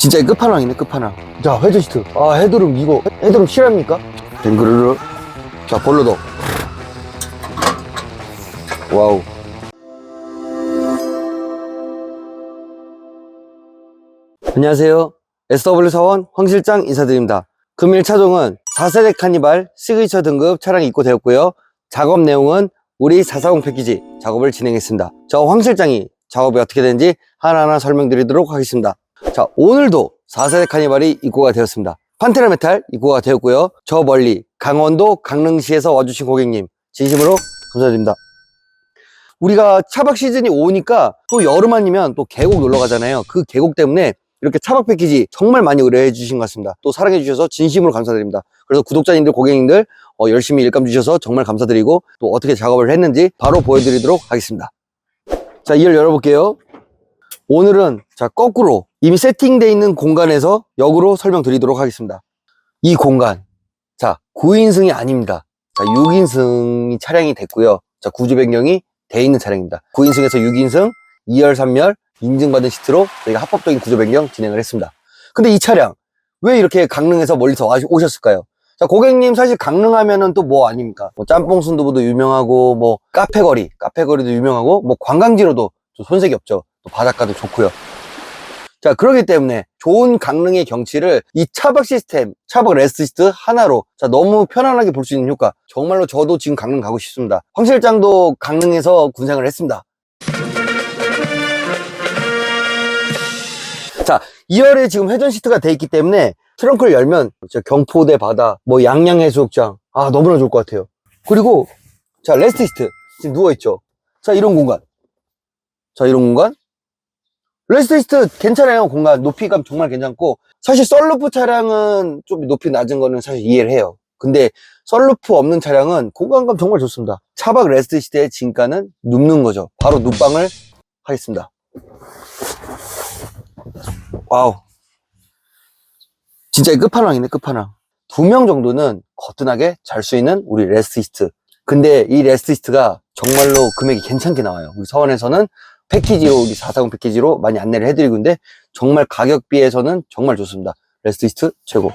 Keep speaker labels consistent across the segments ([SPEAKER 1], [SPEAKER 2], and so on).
[SPEAKER 1] 진짜 끝판왕이네 끝판왕. 자 회전 시트. 아 헤드룸 이거. 헤드룸 실합니까? 댕그르르. 자 볼로도. 와우. 안녕하세요. SW 사원 황 실장 인사드립니다. 금일 차종은 4세대 카니발 시그니처 등급 차량이 입고되었고요. 작업 내용은 우리 440 패키지 작업을 진행했습니다. 저 황 실장이 작업이 어떻게 되는지 하나하나 설명드리도록 하겠습니다 자 오늘도 4세대 카니발이 입고가 되었습니다. 판테라 메탈 입고가 되었고요. 저 멀리 강원도 강릉시에서 와주신 고객님 진심으로 감사드립니다. 우리가 차박 시즌이 오니까 또 여름 아니면 또 계곡 놀러 가잖아요. 그 계곡 때문에 이렇게 차박 패키지 정말 많이 의뢰해 주신 것 같습니다. 또 사랑해 주셔서 진심으로 감사드립니다. 그래서 구독자님들 고객님들 어, 열심히 일감 주셔서 정말 감사드리고 또 어떻게 작업을 했는지 바로 보여드리도록 하겠습니다. 자 2열 열어볼게요 오늘은 자 거꾸로 이미 세팅되어 있는 공간에서 역으로 설명드리도록 하겠습니다. 이 공간. 자 9인승이 아닙니다. 자 6인승이 차량이 됐고요. 자 구조 변경이 돼 있는 차량입니다. 9인승에서 6인승 2열 3열 인증받은 시트로 저희가 합법적인 구조 변경 진행을 했습니다. 근데 이 차량 왜 이렇게 강릉에서 멀리서 와- 오셨을까요? 자 고객님 사실 강릉 하면은 또 뭐 아닙니까? 뭐 짬뽕 순두부도 유명하고 뭐 카페거리 카페거리도 유명하고 뭐 관광지로도 좀 손색이 없죠 또 바닷가도 좋고요. 자 그렇기 때문에 좋은 강릉의 경치를 이 차박 시스템 차박 레스트 시트 하나로 자 너무 편안하게 볼 수 있는 효과. 정말로 저도 지금 강릉 가고 싶습니다. 황 실장도 강릉에서 군생을 했습니다. 자 2열에 지금 회전 시트가 돼 있기 때문에 트렁크를 열면 저 경포대 바다 뭐 양양해수욕장 아 너무나 좋을 것 같아요. 그리고 자 레스트 시트 지금 누워 있죠? 자 이런 공간. 자 이런 공간 레스트 시트 괜찮아요. 공간 높이감 정말 괜찮고 사실 썰루프 차량은 좀 높이 낮은 거는 사실 이해를 해요. 근데 썰루프 없는 차량은 공간감 정말 좋습니다. 차박 레스트 시트의 진가는 눕는 거죠. 바로 눕방을 하겠습니다. 와우. 진짜 끝판왕이네 끝판왕. 두 명 정도는 거뜬하게 잘 수 있는 우리 레스트 시트. 근데 이 레스트 시트가 정말로 금액이 괜찮게 나와요. 우리 서원에서는 패키지로 우리 440 패키지로 많이 안내를 해드리고 있는데 정말 가격비에서는 정말 좋습니다. 레스트 시트 최고.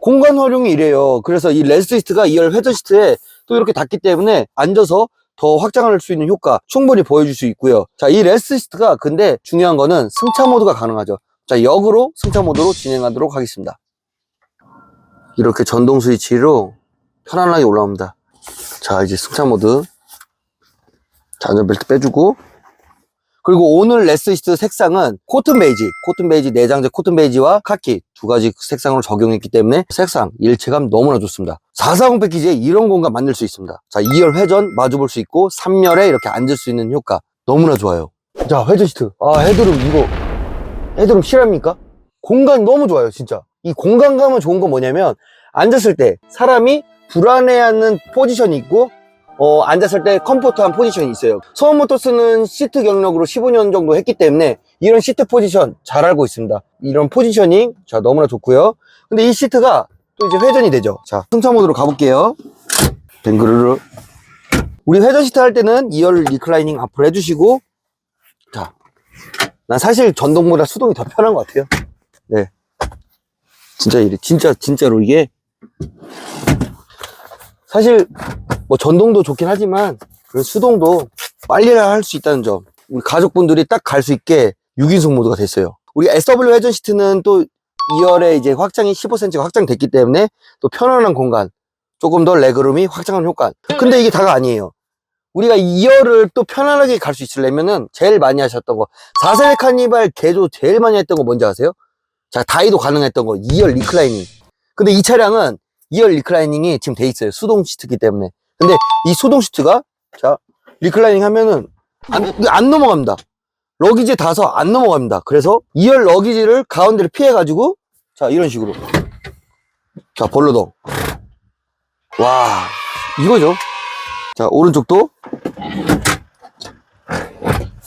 [SPEAKER 1] 공간 활용이 이래요. 그래서 이 레스트 시트가 2열 회전 시트에 또 이렇게 닿기 때문에 앉아서 더 확장할 수 있는 효과 충분히 보여줄 수 있고요. 자 이 레스트 시트가 근데 중요한 거는 승차 모드가 가능하죠. 자 역으로 승차 모드로 진행하도록 하겠습니다. 이렇게 전동 스위치로 편안하게 올라옵니다. 자 이제 승차 모드. 자 안전벨트 빼주고 그리고 오늘 레스 시트 색상은 코튼 베이지 코튼 베이지 내장재 코튼 베이지와 카키 두 가지 색상으로 적용했기 때문에 색상 일체감 너무나 좋습니다. 440 패키지에 이런 공간 만들 수 있습니다. 자 2열 회전 마주 볼 수 있고 3열에 이렇게 앉을 수 있는 효과 너무나 좋아요. 자 회전 시트. 아 헤드룸 이거. 헤드룸 실합니까? 공간 너무 좋아요 진짜. 이 공간감은 좋은 건 뭐냐면 앉았을 때 사람이 불안해하는 포지션이 있고 어, 앉았을 때 컴포트한 포지션이 있어요 소원모터스는 시트 경력으로 15년 정도 했기 때문에 이런 시트 포지션 잘 알고 있습니다 이런 포지셔닝 자 너무나 좋고요 근데 이 시트가 또 이제 회전이 되죠 자 승차 모드로 가볼게요 댕그르르 우리 회전 시트 할 때는 2열 리클라이닝 앞으로 해주시고 자 난 사실 전동보다 수동이 더 편한 것 같아요. 네. 진짜 이래. 진짜, 진짜로 이게. 사실, 뭐 전동도 좋긴 하지만, 그 수동도 빨리 할수 있다는 점. 우리 가족분들이 딱 갈 수 있게 6인승 모드가 됐어요. 우리 SW 회전 시트는 또 2열에 이제 확장이 15cm가 확장됐기 때문에 또 편안한 공간. 조금 더 레그룸이 확장한 효과. 근데 이게 다가 아니에요. 우리가 2열을 또 편안하게 갈 수 있으려면은 제일 많이 하셨던 거 4세대 카니발 개조 제일 많이 했던 거 뭔지 아세요? 자 다이도 가능했던 거 2열 리클라이닝 근데 이 차량은 2열 리클라이닝이 지금 돼 있어요. 수동 시트기 때문에. 근데 이 수동 시트가 자 리클라이닝 하면은 안, 안 넘어갑니다. 러기지 닿아서 안 넘어갑니다. 그래서 2열 러기지를 가운데를 피해 가지고 자 이런 식으로. 자 볼로동 와 이거죠? 자 오른쪽도.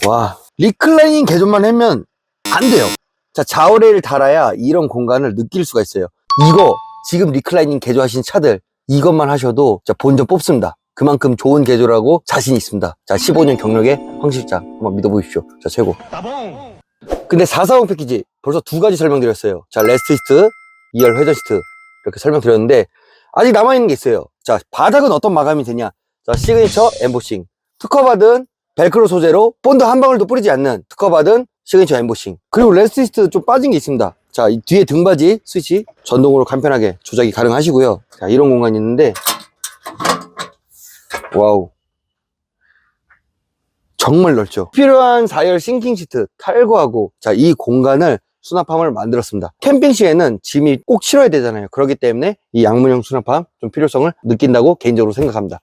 [SPEAKER 1] 와 리클라이닝 개조만 하면 안 돼요. 자 좌우레를 달아야 이런 공간을 느낄 수가 있어요. 이거 지금 리클라이닝 개조하신 차들 이것만 하셔도 자 본전 뽑습니다 그만큼 좋은 개조라고 자신 있습니다 자 15년 경력의 황 실장 한번 믿어보십시오 자 최고 근데 440 패키지 벌써 두 가지 설명드렸어요. 자, 레스트 시트, 2열 회전 시트 이렇게 설명드렸는데 아직 남아있는 게 있어요. 자, 바닥은 어떤 마감이 되냐? 자, 시그니처 엠보싱. 특허받은 벨크로 소재로 본드 한 방울도 뿌리지 않는 특허받은 시그니처 엠보싱. 그리고 레스트 시트 좀 빠진 게 있습니다. 자, 이 뒤에 등받이 스위치 전동으로 간편하게 조작이 가능하시고요. 자, 이런 공간이 있는데 와우. 정말 넓죠. 필요한 4열 싱킹 시트 탈거하고 자, 이 공간을 수납함을 만들었습니다. 캠핑 시에는 짐이 꼭 실어야 되잖아요. 그렇기 때문에 이 양문형 수납함 좀 필요성을 느낀다고 개인적으로 생각합니다.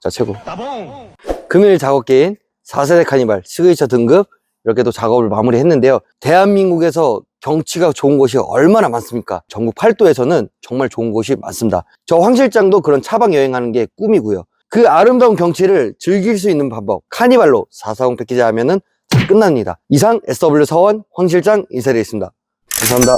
[SPEAKER 1] 자, 최고. 금일 작업기인 4세대 카니발 시그니처 등급 이렇게 또 작업을 마무리했는데요. 대한민국에서 경치가 좋은 곳이 얼마나 많습니까? 전국 팔도에서는 정말 좋은 곳이 많습니다. 저 황 실장도 그런 차박 여행하는 게 꿈이고요. 그 아름다운 경치를 즐길 수 있는 방법 카니발로 440 패키지 하면은 다 끝납니다. 이상 SW 서원 황 실장 인사드리겠습니다. 감사합니다.